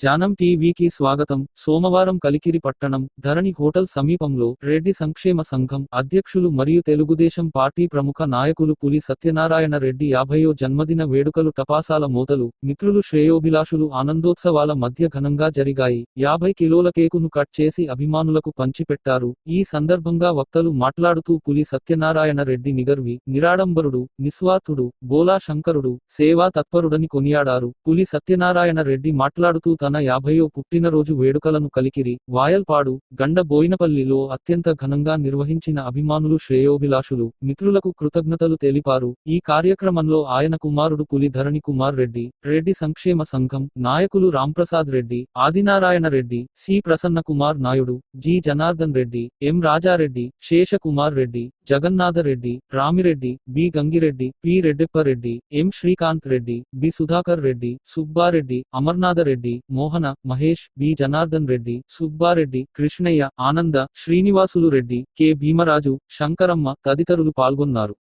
జానం టీవీకి స్వాగతం. సోమవారం కలికిరి పట్టణం ధరణి హోటల్ సమీపంలో రెడ్డి సంక్షేమ సంఘం అధ్యక్షులు మరియు తెలుగుదేశం పార్టీ ప్రముఖ నాయకులు పులి సత్యనారాయణ రెడ్డి యాభయో జన్మదిన వేడుకలు టపాసాల మూతలు మిత్రులు శ్రేయోభిలాషులు ఆనందోత్సవాల మధ్య ఘనంగా జరిగాయి. యాభై కిలోల కేకును కట్ చేసి అభిమానులకు పంచిపెట్టారు. ఈ సందర్భంగా వక్తలు మాట్లాడుతూ పులి సత్యనారాయణ రెడ్డి నిగర్వి నిరాడంబరుడు నిస్వార్థుడు బోలా శంకరుడు సేవా తత్పరుడని కొనియాడారు. పులి సత్యనారాయణ రెడ్డి మాట్లాడుతూ తన యాభయో పుట్టినరోజు వేడుకలను కలికిరి. వాయల్పాడు గండ బోయినపల్లిలో అత్యంత ఘనంగా నిర్వహించిన అభిమానులు శ్రేయోభిలాషులు మిత్రులకు కృతజ్ఞతలు తెలిపారు. ఈ కార్యక్రమంలో ఆయన కుమారుడు పులి ధరణి కుమార్ రెడ్డి రెడ్డి సంక్షేమ సంఘం నాయకులు Ramprasad Reddy Adinarayana Reddy C Prasanna Kumar Naidu G Janardhan Reddy M Rajareddy Seshakumar Reddy Jagannatha Reddy Ramireddy B Gangireddy P Reddappareddy M Srikanth Reddy B Sudhakar Reddy Subbareddy Amarnatha Reddy Mohana Mahesh B Janardhan Reddy Subbareddy Krishnaiah Ananda Srinivasulu Reddy K Bheemaraju Shankaramma తదితరులు పాల్గొన్నారు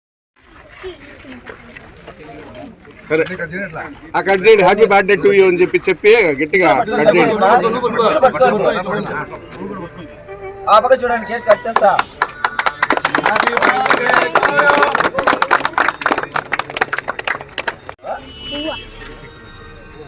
సరే ఆ cut చేయండి happy birthday to you అని చెప్పి చెప్పి గట్టిగా cut చేయండి ఆ పక్క చూడండి కేక్ కట్ చేస్తా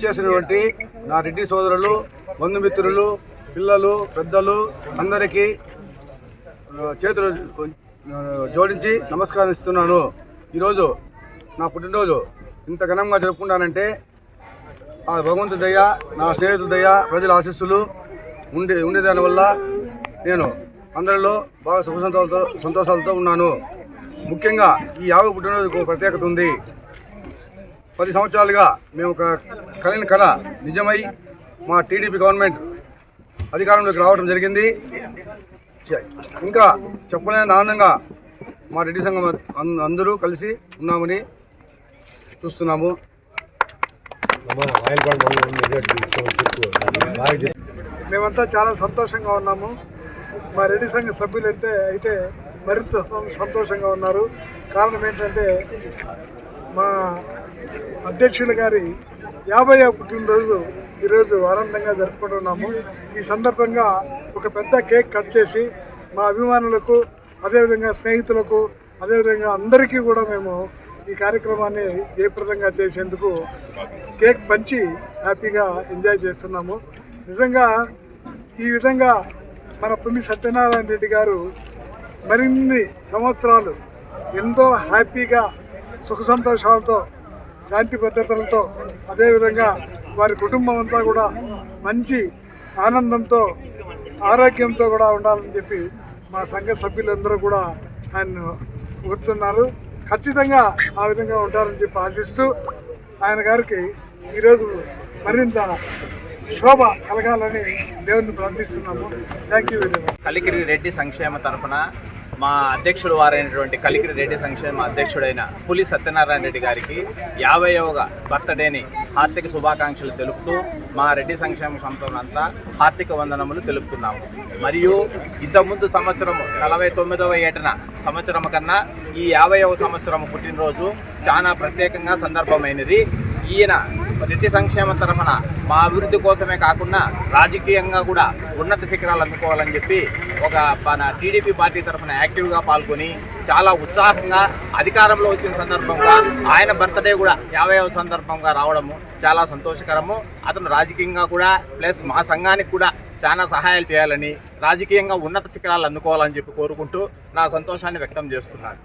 చేసినటువంటి నా రెడ్డి సోదరులు బంధుమిత్రులు పిల్లలు పెద్దలు అందరికీ చేతులు జోడించి జోడించి నమస్కరిస్తున్నాను ఈరోజు నా పుట్టినరోజు. ఇంత ఘనంగా జరుపుకుంటానంటే ఆ భగవంతుడి దయ నా స్నేహితుల దయ ప్రజల ఆశీస్సులు ఉండే ఉండేదానివల్ల నేను అందరిలో బాగా సుఖ సంతోషాలతో సంతోషాలతో ఉన్నాను. ముఖ్యంగా ఈ యాభై పుట్టినరోజుకు ప్రత్యేకత ఉంది. పది సంవత్సరాలుగా మేము ఒక కలిగిన కళ నిజమై మా టీడీపీ గవర్నమెంట్ అధికారంలోకి రావడం జరిగింది. చ- ఇంకా చెప్పలేని ఆనందంగా మా రెడ్డి సంఘం అందరూ కలిసి ఉన్నామని చూస్తున్నాము. మేమంతా చాలా సంతోషంగా ఉన్నాము. మా రెడ్డి సంఘ సభ్యులంటే అయితే మరింత సంతోషంగా ఉన్నారు. కారణం ఏంటంటే మా అధ్యక్షులు గారి యాభై పుట్టినరోజు ఈరోజు ఆనందంగా జరుపుకుంటున్నాము. ఈ సందర్భంగా ఒక పెద్ద కేక్ కట్ చేసి మా అభిమానులకు అదేవిధంగా స్నేహితులకు అదేవిధంగా అందరికీ కూడా మేము ఈ కార్యక్రమాన్ని జయప్రదంగా చేసేందుకు కేక్ పంచి హ్యాపీగా ఎంజాయ్ చేస్తున్నాము. నిజంగా ఈ విధంగా మన పుణ్య సత్యనారాయణ రెడ్డి గారు మరిన్ని సంవత్సరాలు ఎంతో హ్యాపీగా సుఖ సంతోషాలతో శాంతి భద్రతలతో అదేవిధంగా వారి కుటుంబం అంతా కూడా మంచి ఆనందంతో ఆరోగ్యంతో కూడా ఉండాలని చెప్పి మా సంఘ సభ్యులందరూ కూడా ఆయన గుర్తున్నారు ఖచ్చితంగా ఆ విధంగా ఉంటారని చెప్పి ఆశిస్తూ ఆయన గారికి ఈరోజు మరింత శోభ కలగాలని దేవుని ప్రార్థిస్తున్నాము. Thank you very much Kalikiri Reddy సంక్షేమ తరఫున మా అధ్యక్షుడు వారైనటువంటి కలికిరి రెడ్డి సంక్షేమ అధ్యక్షుడైన పులి సత్యనారాయణ రెడ్డి గారికి యాభైవ బర్త్డేని హార్దిక శుభాకాంక్షలు తెలుపుతూ మా రెడ్డి సంక్షేమ సంస్థలంతా హార్దిక వందనములు తెలుపుతున్నాము. మరియు ఇంతకుముందు సంవత్సరం నలభై తొమ్మిదవ ఏటన సంవత్సరం కన్నా ఈ యాభైవ సంవత్సరం పుట్టినరోజు చాలా ప్రత్యేకంగా సందర్భమైనది. ఈయన రెడ్డి సంక్షేమ తరఫున మా అభివృద్ధి కోసమే కాకుండా రాజకీయంగా కూడా ఉన్నత శిఖరాలు అందుకోవాలని చెప్పి ఒక మన టీడీపీ పార్టీ తరఫున యాక్టివ్గా పాల్గొని చాలా ఉత్సాహంగా అధికారంలో వచ్చిన సందర్భంగా ఆయన బర్త్డే కూడా యాభైవ సందర్భంగా రావడము చాలా సంతోషకరము. అతను రాజకీయంగా కూడా ప్లస్ మా సంఘానికి కూడా చాలా సహాయాలు చేయాలని రాజకీయంగా ఉన్నత శిఖరాలు అందుకోవాలని చెప్పి కోరుకుంటూ నా సంతోషాన్ని వ్యక్తం చేస్తున్నాను.